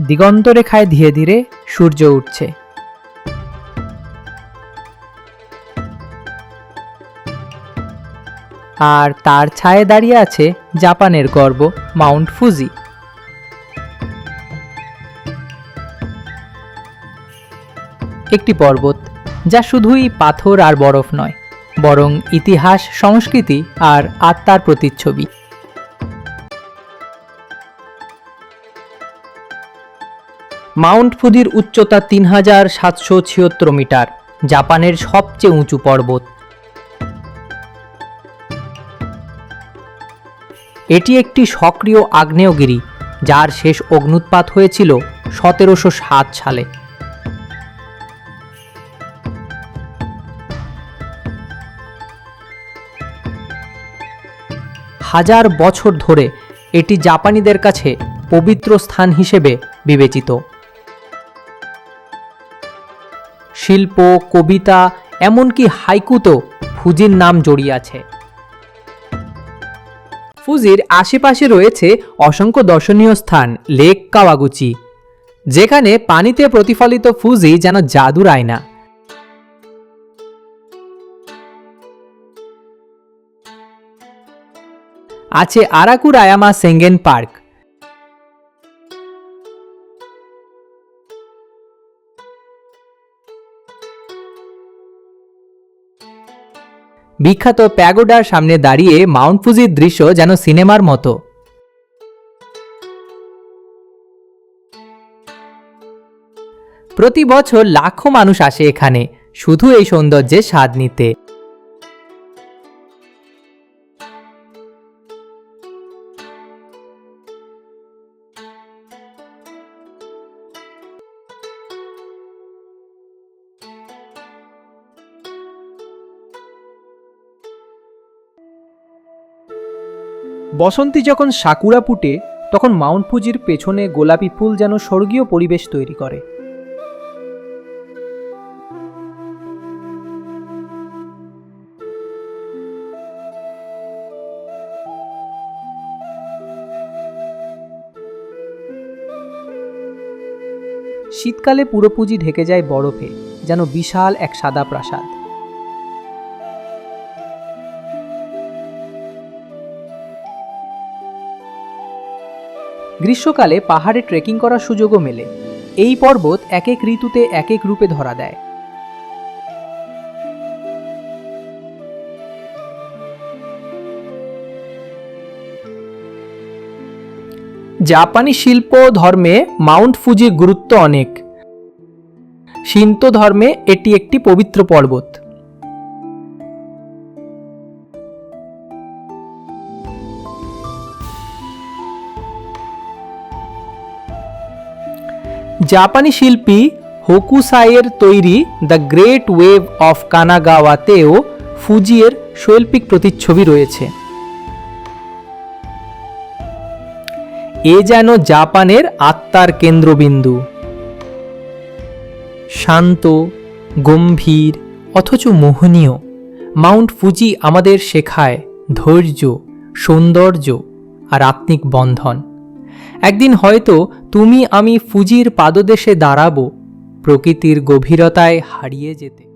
দিগন্তরেখায় ধীরে ধীরে সূর্য উঠছে। আর তার ছায়ে দাঁড়িয়ে আছে জাপানের গর্ব, মাউন্ট ফুজি। একটি পর্বত, যা শুধুই পাথর আর বরফ নয়, বরং ইতিহাস, সংস্কৃতি আর আত্মার প্রতিচ্ছবি। মাউন্ট ফুজির উচ্চতা তিন হাজার সাতশো ছিয়ত্তর মিটার, জাপানের সবচেয়ে উঁচু পর্বত। এটি একটি সক্রিয় আগ্নেয়গিরি, যার শেষ অগ্নুৎপাত হয়েছিল সতেরোশো সাত সালে। হাজার বছর ধরে এটি জাপানিদের কাছে পবিত্র স্থান হিসেবে বিবেচিত। শিল্প, কবিতা, এমনকি হাইকুতো ফুজির নাম জড়িয়ে আছে। ফুজির আশেপাশে রয়েছে অসংখ্য দর্শনীয় স্থান, লেক কাওয়াগুচি, যেখানে পানিতে প্রতিফলিত ফুজি যেন জাদুর আয়না। আছে আরাকুরায়ামা সেঙ্গেন পার্ক। বিখ্যাত প্যাগোডার সামনে দাঁড়িয়ে মাউন্ট ফুজির দৃশ্য যেন সিনেমার মতো। প্রতি বছর লাখো মানুষ আসে এখানে, শুধু এই সৌন্দর্যের স্বাদ নিতে। বসন্তী যখন সাকুরা ফুটে তখন মাউন্ট ফুজির পেছনে গোলাপি ফুল যেন স্বর্গীয় পরিবেশ তৈরি করে। শীতকালে পুরো পুঁজি ঢেকে যায় বরফে, যেন বিশাল এক সাদা প্রাসাদ। গ্রীষ্মকালে পাহাড়ে ট্রেকিং করার সুযোগও মেলে। এই পর্বত এক এক ঋতুতে এক এক রূপে ধরা দেয়। জাপানি শিল্প ধর্মে মাউন্ট ফুজির গুরুত্ব অনেক। শিন্ত ধর্মে এটি একটি পবিত্র পর্বত। জাপানি শিল্পী হোকুসাইয়ের তৈরি দ্য গ্রেট ওয়েভ অফ কানাগাওয়াতেও ফুজিয়ের শৈল্পিক প্রতিচ্ছবি রয়েছে। এ যেন জাপানের আত্মার কেন্দ্রবিন্দু। শান্ত, গম্ভীর, অথচ মোহনীয়। মাউন্ট ফুজি আমাদের শেখায় ধৈর্য, সৌন্দর্য আর আত্মিক বন্ধন। একদিন হয়তো তুমি আমি ফুজির পাদদেশে দাঁড়াবো প্রকৃতির গভীরতায় হারিয়ে যেতে।